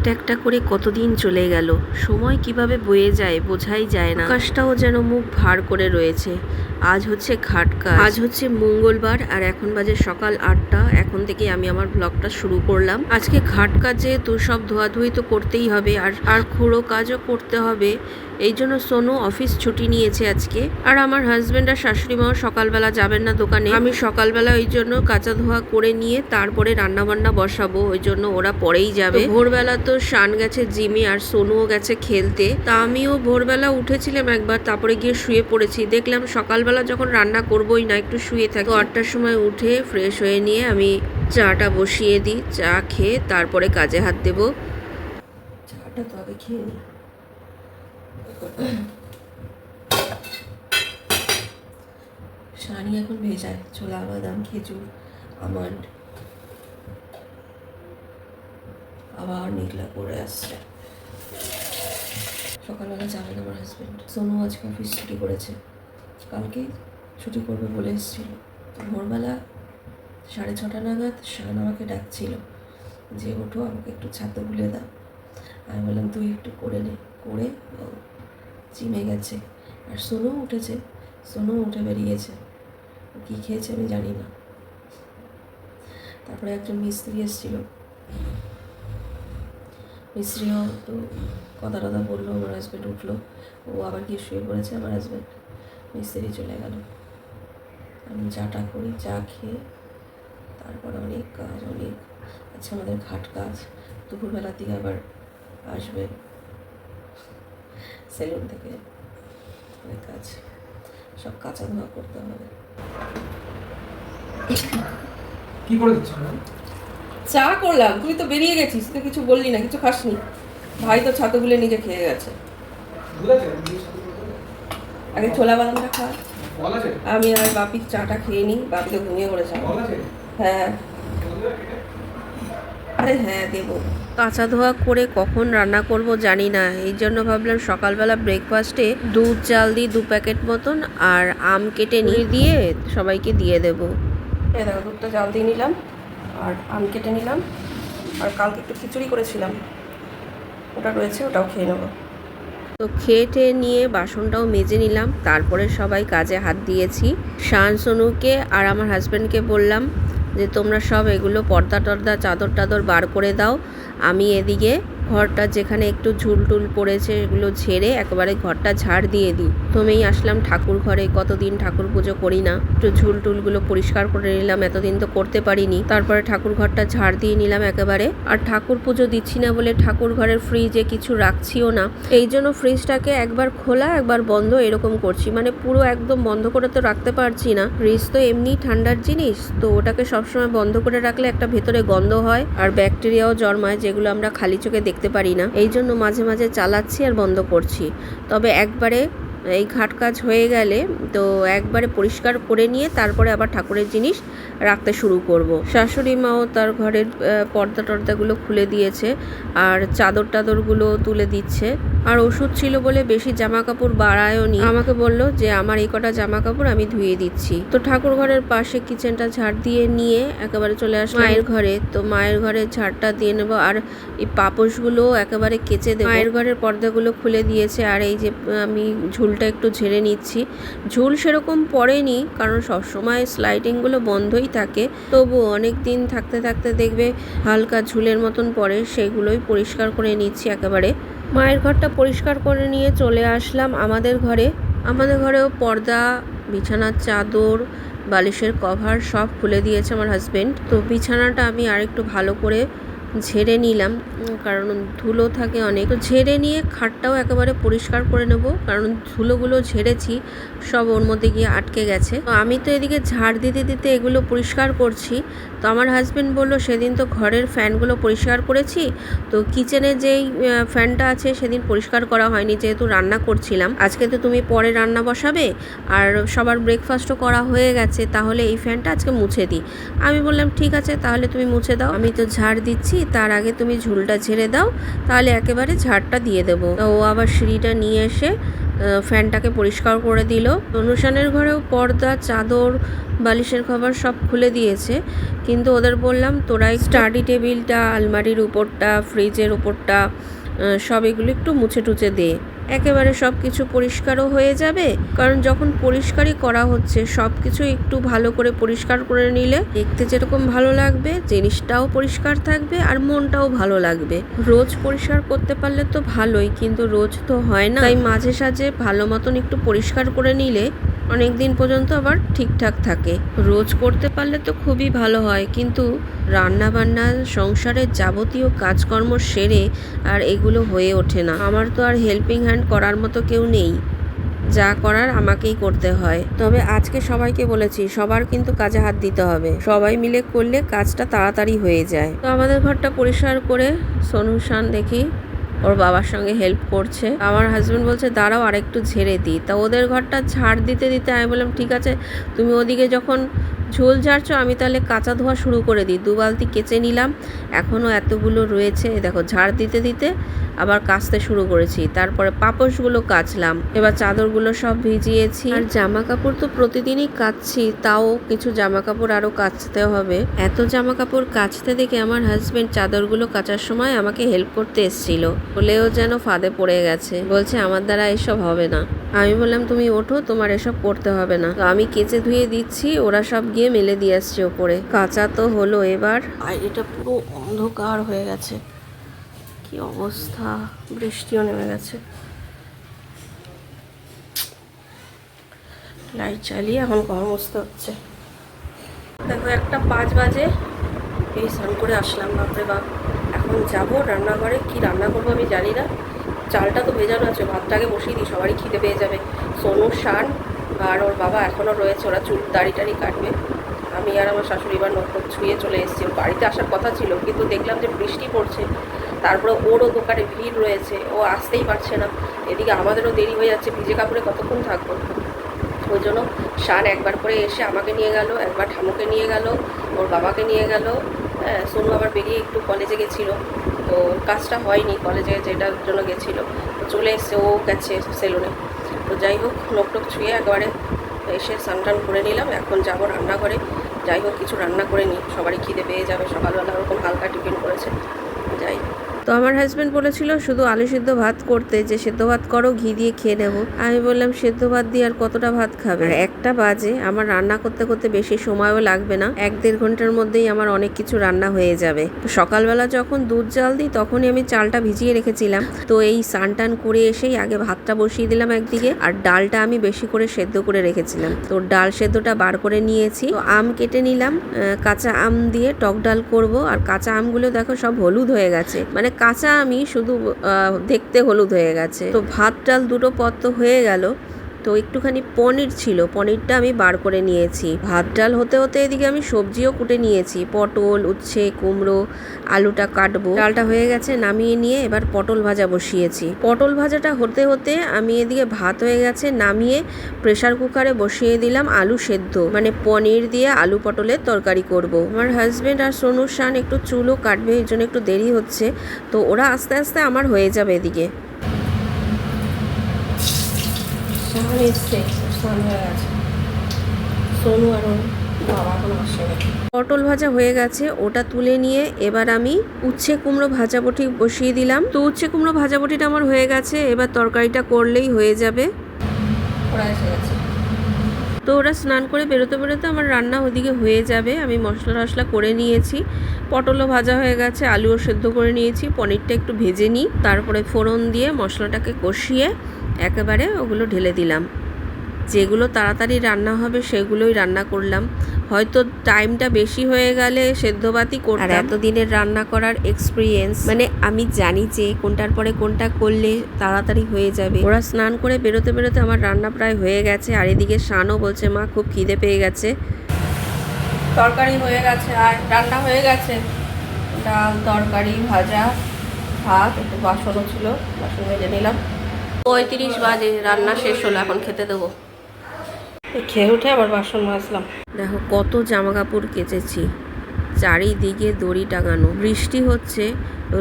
একটা একটা করে কতদিন চলে গেল। সময় কীভাবে বয়ে যায় বোঝাই যায় না। আকাশটাও যেন মুখ ভার করে রয়েছে। আজ হচ্ছে ঘাটকা আজ হচ্ছে মঙ্গলবার আর এখন বাজে সকাল আটটা। এখন থেকে আমি আমার ব্লগটা শুরু করলাম। আজকে ঘাট কাজ যেহেতু সব ধোয়াধুয়ি তো করতেই হবে আর আর খুঁড়ো কাজও করতে হবে। এই জন্য সোনু অফিস ছুটি নিয়েছে আজকে। আর আমার হাজব্যান্ড আর শাশুড়ি মাও সকালবেলা যাবেন না দোকানে। আমি সকালবেলা ওই জন্য কাঁচা ধোয়া করে নিয়ে তারপরে রান্না বান্না বসাবো। ওই জন্য ওরা পরেই যাবে। ভোরবেলা তো শান গেছে জিমে আর সোনুও গেছে খেলতে। তা আমিও ভোরবেলা উঠেছিলাম একবার, তারপরে গিয়ে শুয়ে পড়েছি। দেখলাম সকালবেলা যখন রান্না করবোই না, একটু শুয়ে থাকি। আটটার সময় উঠে ফ্রেশ হয়ে নিয়ে আমি চাটা বসিয়ে দিই, চা খেয়ে তারপরে কাজে হাত দেবো। চাটা তো আগে খেয়ে নিই শানি এখন ভেজায়। ছোলা বাদাম খেজুর, আমন্ড। আবার মেঘলা করে আসছে। সকালবেলা যাবেন আমার হাজব্যান্ড সোনু আজকে অফিস ছুটি করেছে। কালকে ছুটি করবে বলে এসেছিল। তো ভোরবেলা সাড়ে ছটা নাগাদ শান আমাকে ডাকছিল যে, ওঠো, আমাকে একটু ছাতা বুলে দাও। আমি বললাম, তুই একটু করে নে। করে জিমে গেছে। আর সোনু উঠেছে। সোনু উঠে বেরিয়েছে। কী খেয়েছে আমি জানি না। তারপরে একজন মিস্ত্রি এসেছিল। মিস্ত্রিও একটু কথা টথা বলল আমার হাজব্যান্ড উঠল। ও আবার গিয়ে শুয়ে পড়েছে, আমার হাজব্যান্ড মিস্ত্রি চলে গেল। আমি চাটা করি চা খেয়ে তারপর অনেক কাজ অনেক আচ্ছা আমাদের ঘাট কাজ। দুপুরবেলার দিকে আবার আসবে সেলুন থেকে অনেক কাজ। সব কাঁচা ধোয়া করতে হবে। কি করে চা করলাম তুই তো বেরিয়ে গেছিস তুই কিছু বললি না কিছু খাসনি। ভাই তো ছাতুগুলো নিজে খেয়ে গেছে দুধ আছে দুধের সাথে করে দেবে? আগে ছোলা বাদামটা খা আমি আর বাপির চাটা খেয়ে নিই বাপি তো ঘুমিয়ে পড়েছে। হ্যাঁ? আরে হ্যাঁ দেবো। কাঁচা ধোয়া করে কখন রান্না করব জানি না এই জন্য ভাবলাম সকালবেলা ব্রেকফাস্টে দুধ চাল দিই দু প্যাকেট মতন আর আম কেটে নিয়ে দিয়ে সবাইকে দিয়ে দেবো। এই দেখো দুধটা জাল দিয়ে নিলাম আর আম কেটে নিলাম আর কালকে একটু খিচুড়ি করেছিলাম। ওটা রয়েছে ওটাও খেয়ে নেব। তো খেয়ে নিয়ে বাসনটাও মেজে নিলাম। তারপরে সবাই কাজে হাত দিয়েছি। শান সোনুকে আর আমার হাজব্যান্ডকে বললাম যে, তোমরা সব এগুলো পর্দা টর্দা চাদর টাদর বার করে দাও। আমি এদিকে ঘরটা যেখানে একটু ঝুল টুল পড়েছে এগুলো ঝেড়ে একেবারে ঘরটা ঝাড় দিয়ে দিই। প্রথমেই আসলাম ঠাকুর ঘরে, কতদিন ঠাকুর পুজো করি না। একটু ঝুল টুলগুলো পরিষ্কার করে নিলাম, এতদিন তো করতে পারিনি। তারপরে ঠাকুর ঘরটা ঝাড় দিয়ে নিলাম একেবারে। আর ঠাকুর পুজো দিচ্ছি না বলে ঠাকুর ঘরের ফ্রিজে কিছু রাখছিও না। এই জন্য ফ্রিজটাকে একবার খোলা, একবার বন্ধ এরকম করছি। মানে পুরো একদম বন্ধ করে তো রাখতে পারছি না। ফ্রিজ তো এমনি ঠান্ডার জিনিস, তো ওটাকে সবসময় বন্ধ করে রাখলে একটা ভেতরে গন্ধ হয় আর ব্যাকটেরিয়াও জন্মায় যেগুলো আমরা খালি চোখে দেখতে পারি না। এই জন্য মাঝে মাঝে চালাচ্ছি আর বন্ধ করছি। তবে একবারে এই ঘাট কাজ হয়ে গেলে তো একবারে পরিষ্কার করে নিয়ে তারপরে আবার ঠাকুরের জিনিস রাখতে শুরু করব। শাশুড়ি মাও তার ঘরের পর্দা টর্দাগুলো খুলে দিয়েছে আর চাদর টাদরগুলো তুলে দিচ্ছে। আর ওষুধ ছিল বলে বেশি জামা কাপড় বাড়ায়ও নি আমাকে বলল যে, আমার এই কটা জামা কাপড় আমি ধুয়ে দিচ্ছি। তো ঠাকুর ঘরের পাশে কিচেনটা ঝাড় দিয়ে নিয়ে একেবারে চলে আসলাম। মায়ের ঘরে, তো মায়ের ঘরে ঝাড়টা দিয়ে নেব আর এই পাপোশগুলো একেবারে কেচে দেবো। মায়ের ঘরের পর্দাগুলো খুলে দিয়েছে আর এই যে আমি ঝুলটা একটু ঝেড়ে নিচ্ছি। ঝুল সেরকম পড়েনি, কারণ সবসময় স্লাইডিংগুলো বন্ধই থাকে। তবু অনেক দিন থাকতে থাকতে দেখবে হালকা ঝুলের মতন পড়ে, সেগুলোই পরিষ্কার করে নিচ্ছি একেবারে। মায়ের ঘরটা পরিষ্কার করে নিয়ে চলে আসলাম আমাদের ঘরে। আমাদের ঘরেও পর্দা, বিছানার চাদর, বালিশের কভার সব খুলে দিয়েছে আমার হাজবেন্ড তো বিছানাটা আমি আরেকটু ভালো করে ঝেড়ে নিলাম কারণ ধুলো থাকে অনেক। তো ঝেড়ে নিয়ে খাটটাও একেবারে পরিষ্কার করে নেব, কারণ ধুলোগুলো ঝেড়েছি, সব ওর মধ্যে গিয়ে আটকে গেছে। তো আমি তো এদিকে ঝাড় দিতে দিতে এগুলো পরিষ্কার করছি। তো আমার হাজব্যান্ড বলল, সেদিন তো ঘরের ফ্যানগুলো পরিষ্কার করেছি, তো কিচেনে যেই ফ্যানটা আছে সেদিন পরিষ্কার করা হয়নি, যেহেতু রান্না করছিলাম। আজকে তো তুমি পরে রান্না বসাবে, আর সবার ব্রেকফাস্টও করা হয়ে গেছে, তাহলে এই ফ্যানটা আজকে মুছে দিই আমি বললাম, ঠিক আছে, তাহলে তুমি মুছে দাও। আমি তো ঝাড় দিচ্ছি তার আগে তুমি ঝুলটা ঝেড়ে দাও, তাহলে একেবারে ঝাড়টা দিয়ে দেবো। ও আবার সিঁড়িটা নিয়ে এসে ফ্যানটাকে পরিষ্কার করে দিল। অনুষ্ঠানের ঘরেও পর্দা, চাদর, বালিশের খাবার সব খুলে দিয়েছে। কিন্তু ওদের বললাম, তোরাই স্টাডি টেবিলটা আলমারির উপরটা ফ্রিজের উপরটা সব এগুলো একটু মুছে টুছে দে। একেবারে সব কিছু পরিষ্কারও হয়ে যাবে। কারণ যখন পরিষ্কারই করা হচ্ছে, সব কিছু একটু ভালো করে পরিষ্কার করে নিলে দেখতে যেরকম ভালো লাগবে, জিনিসটাও পরিষ্কার থাকবে আর মনটাও ভালো লাগবে। রোজ পরিষ্কার করতে পারলে তো ভালোই, কিন্তু রোজ তো হয় না। তাই মাঝে সাঝে ভালো মতন একটু পরিষ্কার করে নিলে অনেক দিন পর্যন্ত আবার ঠিকঠাক থাকে। রোজ করতে পারলে তো খুবই ভালো হয়, কিন্তু রান্না বান্না সংসারের যাবতীয় কাজকর্ম সেরে আর এগুলো হয়ে ওঠে না। আমার তো আর হেল্পিং হ্যান্ড করার মতো কেউ নেই। যা করার আমাকেই করতে হয়। তবে আজকে সবাইকে বলেছি, সবার কিন্তু কাজে হাত দিতে হবে। সবাই মিলে করলে কাজটা তাড়াতাড়ি হয়ে যায়। তো আমাদের ঘরটা পরিষ্কার করে সোনু শান দেখি। ওর বাবার সঙ্গে হেল্প করছে। আমার হাজব্যান্ড বলছে, দাঁড়াও আর একটু ঝেড়ে দিই। তা ওদের ঘরটা ঝাড় দিতে দিতে আমি বললাম, ঠিক আছে, তুমি ওদিকে যখন ঝোল ঝাড়ছো আমি তাহলে কাঁচা ধোয়া শুরু করে দিই। দু বালতি কেচে নিলাম এখনও এতগুলো রয়েছে। দেখো, ঝাড় দিতে দিতে আবার কাচতে শুরু করেছি। তারপরে পাপোশগুলো কাচলাম, এবার চাদরগুলো সব ভিজিয়েছি। আর জামা কাপড় তো প্রতিদিনই কাচছি, তাও কিছু জামা কাপড় আরও কাচতে হবে। এত জামা কাপড় কাচতে দেখে আমার হাজবেন্ড চাদরগুলো কাচার সময় আমাকে হেল্প করতে এসেছিল। বলেও যেন ফাঁদে পড়ে গেছে। বলছে, আমার দ্বারা এসব হবে না। আমি বললাম, তুমি ওঠো, তোমার এসব করতে হবে না। আমি কেচে ধুয়ে দিচ্ছি, ওরা সব গিয়ে মেলে দিয়ে আসছে ওপরে। কাঁচা তো হলো এবার। আর এটা পুরো অন্ধকার হয়ে গেছে। কি অবস্থা? বৃষ্টিও নেমে গেছে। লাইট চালিয়ে এখন মুছতে হচ্ছে। দেখো, একটা পাঁচ বাজে। এই স্নান করে আসলাম, বাপরে বাপ। এখন যাব রান্নাঘরে, কি রান্না করব আমি জানি না। চালটা তো ভেজানো আছে ভাতটাকে বসিয়ে দিই, সবারই খিদে পেয়ে যাবে। সোনু, শান আর ওর বাবা এখনও রয়েছে, ওরা চুল দাড়ি টাড়ি কাটবে। আমি আর আমার শাশুড়ি বা নখ ছুঁয়ে চলে এসেছি। বাড়িতে আসার কথা ছিল, কিন্তু দেখলাম যে বৃষ্টি পড়ছে। তারপরে ওরও দোকানে ভিড় রয়েছে, ও আসতেই পারছে না। এদিকে আমাদেরও দেরি হয়ে যাচ্ছে, ভিজে কাপড়ে কতক্ষণ থাকব? ওই জন্য শান একবার করে এসে আমাকে নিয়ে গেল, একবার ঠামুকে নিয়ে গেল, ওর বাবাকে নিয়ে গেল। হ্যাঁ সোনু আবার বেরিয়ে একটু কলেজে গেছিল। তো কাজটা হয়নি কলেজে যেটার জন্য গেছিল। চলে এসছে, ও গেছে সেলুনে তো যাই হোক নোক টোক ছুঁয়ে একবারে এসে স্নান করে নিলাম। এখন যাব রান্নাঘরে। যাই হোক, কিছু রান্না করে নিই। সবারই খিদে পেয়ে যাবে। সকালবেলা ওরকম হালকা টিফিন করেছে। যাই। তো আমার হাজব্যান্ড বলেছিল, শুধু আলু সিদ্ধ ভাত করতে, যে সেদ্ধ ভাত করো, ঘি দিয়ে খেয়ে নেব। আমি বললাম, সেদ্ধ ভাত দিয়ে আর কতটা ভাত খাবে? আর একটা বাজে, আমার রান্না করতে করতে বেশি সময়ও লাগবে না। এক দেড় ঘণ্টার মধ্যেই আমার অনেক কিছু রান্না হয়ে যাবে। তো সকালবেলা যখন দুধ জাল দিই, তখনই আমি চালটা ভিজিয়ে রেখেছিলাম। তো এই সান টান করে এসেই আগে ভাতটা বসিয়ে দিলাম একদিকে, আর ডালটা আমি বেশি করে সেদ্ধ করে রেখেছিলাম। তো ডাল সেদ্ধটা বার করে নিয়েছি। তো আম কেটে নিলাম কাঁচা আম দিয়ে টক ডাল করব। আর কাঁচা আমগুলো দেখো সব হলুদ হয়ে গেছে। মানে কাঁচা আমি শুধু দেখতে হলুদ হয়ে গেছে। তো ভাত ডাল দুটো পদ তো হয়ে গেল। তো একটুখানি পনির ছিল, পনিরটা আমি বার করে নিয়েছি। ভাত ডাল হতে হতে এদিকে আমি সবজিও কুটে নিয়েছি, পটল, উচ্ছে, কুমড়ো, আলুটা কাটবো। ডালটা হয়ে গেছে, নামিয়ে নিয়ে এবার পটল ভাজা বসিয়েছি। পটল ভাজাটা হতে হতে আমি এদিকে ভাত হয়ে গেছে, নামিয়ে প্রেসার কুকারে বসিয়ে দিলাম আলু সেদ্ধ। মানে পনির দিয়ে আলু পটলের তরকারি করব। আমার হাজবেন্ড আর সোনু শান একটু চুলও কাটবে, এই জন্য একটু দেরি হচ্ছে। তো ওরা আস্তে আস্তে আমার হয়ে যাবে এদিকে। এসছে সোনু আর ওর বাবা এখন আসেনি পটল ভাজা হয়ে গেছে ওটা তুলে নিয়ে এবার আমি উচ্ছে কুমড়ো ভাজা বটি বসিয়ে দিলাম। তো উচ্ছে কুমড়ো ভাজা বটিটা আমার হয়ে গেছে এবার তরকারিটা করলেই হয়ে যাবে। ওরা এসে গেছে। তো ওরা স্নান করে বেরোতে বেরোতে আমার রান্না ওদিকে হয়ে যাবে আমি মশলা টশলা করে নিয়েছি। পটলও ভাজা হয়ে গেছে আলুও সেদ্ধ করে নিয়েছি পনিরটা একটু ভেজে নিই তারপরে ফোড়ন দিয়ে মশলাটাকে কষিয়ে একেবারে ওগুলো ঢেলে দিলাম। যেগুলো তাড়াতাড়ি রান্না হবে সেগুলোই রান্না করলাম। হয়তো টাইমটা বেশি হয়ে গেলে সেদ্ধবাতি আর এতদিনের রান্না করার এক্সপিরিয়েন্স মানে আমি জানি যে কোনটার পরে কোনটা করলে তাড়াতাড়ি হয়ে যাবে। ওরা স্নান করে বেরোতে বেরোতে আমার রান্না প্রায় হয়ে গেছে। আর এদিকে শানও বলছে মা খুব খিদে পেয়ে গেছে। তরকারি হয়ে গেছে আর রান্না হয়ে গেছে। ডাল তরকারি ভাজা ভাত একটু বাসনও ছিল বাসন ভেজে নিলাম। পঁয়ত্রিশ বাজে রান্না শেষ হলো এখন খেতে দেবো। খেয়ে উঠে আবার বাসন মাজলাম। দেখো কত জামা কাপড় কেচেছি। চারিদিকে দড়ি টাঙানো। বৃষ্টি হচ্ছে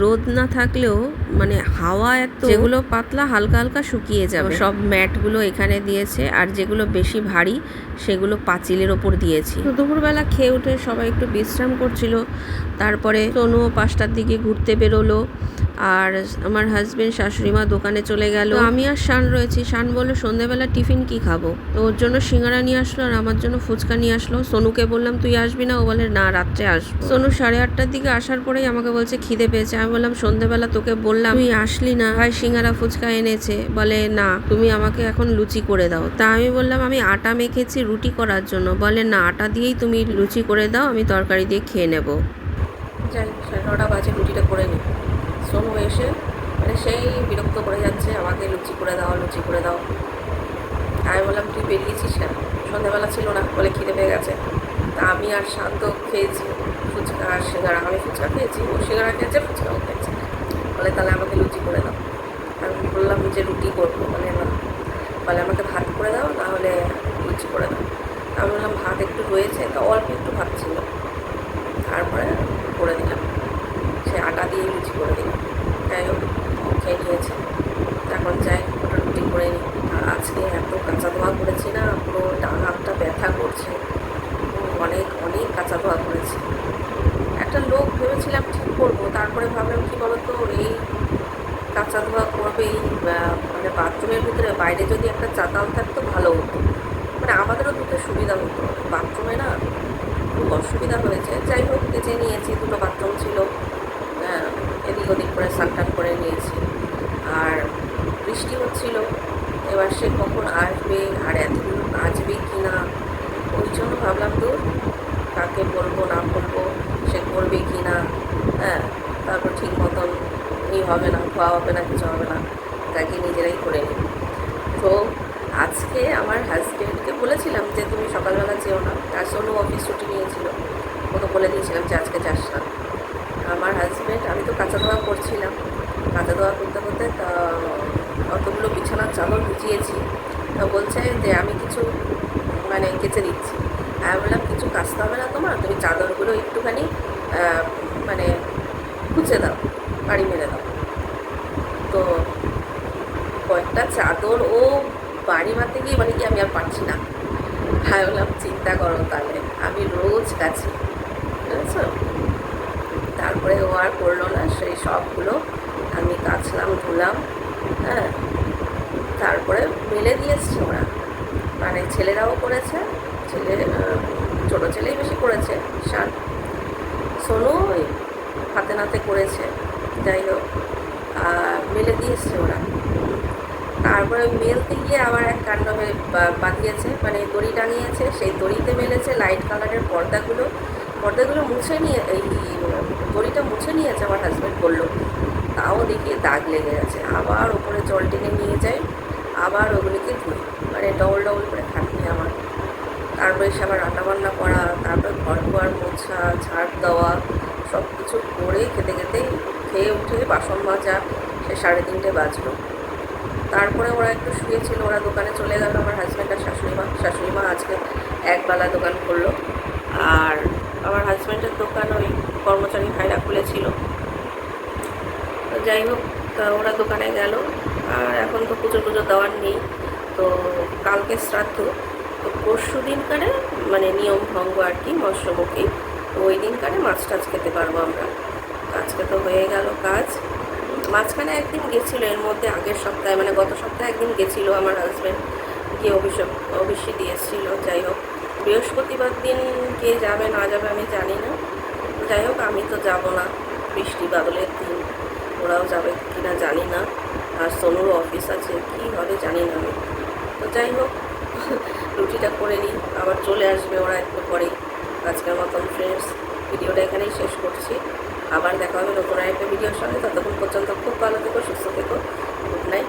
রোদ না থাকলেও মানে হাওয়া এত যেগুলো পাতলা হালকা হালকা শুকিয়ে যাবে। সব ম্যাটগুলো এখানে দিয়েছে আর যেগুলো বেশি ভারী সেগুলো পাঁচিলের ওপর দিয়েছি। তো দুপুরবেলা খেয়ে উঠে সবাই একটু বিশ্রাম করছিল। তারপরে তনু পাঁচটার দিকে ঘুরতে বেরোলো। আর আমার হাজবেন্ড শাশুড়ি মা দোকানে চলে গেল। আমি আর শান রয়েছি। শান বলল সন্ধেবেলা টিফিন কি খাব? তো ওর জন্য সিঙ্গারা নিয়ে আসলো আর আমার জন্য ফুচকা নিয়ে আসলো। সোনুকে বললাম, তুই আসবি না? ও বলে, না, রাত্রে আসব। সোনু সাড়ে আটটার দিকে আসার পরেই আমাকে বলছে, খিদে পেয়েছে। আমি বললাম সন্ধেবেলা তোকে বললাম, তুই আসলি না? ভাই, সিঙ্গারা ফুচকা এনেছে। বলে, না, তুমি আমাকে এখন লুচি করে দাও। তা আমি বললাম, আমি আটা মেখেছি রুটি করার জন্য। বলে, না, আটা দিয়েই তুমি লুচি করে দাও, আমি তরকারি দিয়ে খেয়ে নেব। যাই নটা বাজে, রুটিটা করে নিই হয়ে এসে মানে সেই বিরক্ত করে যাচ্ছে, আমাকে লুচি করে দাও, লুচি করে দাও। আমি বললাম, তুই বেরিয়েছিস কেন? সন্ধ্যাবেলা ছিল না, বলে খিদে পেয়ে গেছে। তা আমি আর শান্ত খেয়েছি, ফুচকা আর সিঙ্গারা। আমি ফুচকা খেয়েছি, ও সিঙ্গারা খেয়েছে ফুচকাও খেয়েছে বলে তাহলে আমাকে লুচি করে দাও আমি বললাম যে রুটি করব বলে না বলে আমাকে ভাত করে দাও নাহলে লুচি করে দাও আমি বললাম ভাত একটু রয়েছে তা অল্প একটু ভাত ছিল তারপরে করে দিলাম সে আটা দিয়ে লুচি করে দিলাম যাই হোক খেয়ে নিয়েছে এখন যাই ওটা রুটি করে নিই আর আজকে এত কাঁচা ধোয়া করেছি না পুরো ডান হাতটা ব্যথা করছে উম, অনেক অনেক কাঁচা ধোয়া করেছি একটা লোক ভেবেছিলাম ঠিক করব। তারপরে ভাবলাম, কি বলতো, এই কাঁচা ধোয়া করবে এই মানে বাথরুমের ভিতরে বাইরে যদি একটা চাতাল থাকতো ভালো হতো। মানে আমাদেরও দুটো সুবিধা হতো। বাথরুমে না খুব অসুবিধা হয়েছে। যাই হোক কেচে নিয়েছি, দুটো বাথরুম ছিল। এদিক ওদিক করে সানটান করে নিয়েছি। আর বৃষ্টি হচ্ছিল। এবার সে কখন আসবে, আর এতগুলো আসবে কি না ওই জন্য ভাবলাম তো কাকে বলব না বলব সে করবে কি না হ্যাঁ তারপর ঠিক মতন ই হবে না খাওয়া হবে না, কিছু হবে না, তাকে নিজেরাই করে নিই তো আজকে আমার হাজবেন্ডকে বলেছিলাম যে, তুমি সকালবেলা যেও না। তার জন্য অফিস ছুটি নিয়েছিল। ওকে বলে দিয়েছিলাম যে, আজকে যাস না। আমার হাজবেন্ড আমি তো কাঁচা ধোয়া করছিলাম। কাঁচা ধোয়া করতে করতে অতগুলো বিছানার চাদর ভিজিয়েছি। তা বলছে যে, আমি কিছু মানে কেচে দিচ্ছি। আমি বললাম, কিছু কাচতে হবে না তোমার? তুমি চাদরগুলো একটুখানি মানে কুচে দাও, বাড়ি মেরে দাও। তো কয়েকটা চাদর ও বাড়ি মারতে গিয়ে মানে কি আমি আর পারছি না। আমি বললাম চিন্তা করো তাহলে, আমি রোজ কাছি বুঝেছ? তারপরে ও আর করল না, সেই সবগুলো আমি কাচলাম, ধুলাম হ্যাঁ। তারপরে মেলে দিয়ে এসছে ওরা। মানে ছেলেরাও করেছে, ছেলে ছোটো ছেলেই বেশি করেছে শান সোনু হাতে নাতে করেছে, যাই হোক। মেলে দিয়ে এসছে ওরা। তারপরে মেলতে গিয়ে আবার এক কাণ্ড হয়ে বাঁধিয়েছে মানে দড়ি টাঙিয়েছে, সেই দড়িতে মেলেছে লাইট কালারের পর্দাগুলো। পর্দাগুলো মুছে নিয়ে এই দড়িটা মুছে নিয়েছে আমার হাজব্যান্ড বলল। তাও দেখি দাগ লেগে গেছে। আবার ওপরে জল টেনে নিয়ে যাই আবার ওগুলিকে ধুই মানে ডবল ডবল করে খাটনি আমার। তারপরে এসে আবার রান্নাবান্না করা, তারপরে ঘর দুয়ার মোছা, ঝাড় দেওয়া সব কিছু করে খেতে খেতে খেয়ে উঠে বাসন মাজা, সে সাড়ে তিনটে বাজলো। তারপরে ওরা একটু শুয়েছিল, ওরা দোকানে চলে গেল, আমার হাজব্যান্ড আর শাশুড়ি মা শাশুড়ি মা আজকে একবেলা দোকান করল আর আমার হাজব্যান্ডের দোকান ওই কর্মচারী ভাইরা খুলেছিল। যাই হোক, তা ওরা দোকানে গেল। আর এখন তো পুজো টুজো দেওয়ার নেই। তো কালকে শ্রাদ্ধ। তো পরশু দিনকারে মানে নিয়ম ভঙ্গ আর কি, মৎস্যমুখী। তো ওই দিনকারে মাছ টাছ খেতে পারব আমরা। আজকে তো হয়ে গেল কাজ। মাঝখানে একদিন গেছিল, এর মধ্যে আগের সপ্তাহে মানে গত সপ্তাহে একদিন গেছিল আমার হাজব্যান্ড গিয়ে অভিষেক অবশ্যই দিয়ে এসেছিল যাই হোক। বৃহস্পতিবার দিন কে যাবে, না যাবে আমি জানি না। যাই হোক, আমি তো যাব না। বৃষ্টি বাদলের দিন, ওরাও যাবে কি না জানি না। আর সোনুরও অফিস আছে, কী হবে জানি না আমি। তো যাই হোক, রুটিটা করে নিই, আবার চলে আসবে ওরা একটু পরেই। আজকের মতন ফ্রেন্ডস ভিডিওটা এখানেই শেষ করছি। আবার দেখা হবে নতুন একটা ভিডিওর সঙ্গে ততক্ষণ পর্যন্ত খুব ভালো থেকো, সুস্থ থেকো। Good night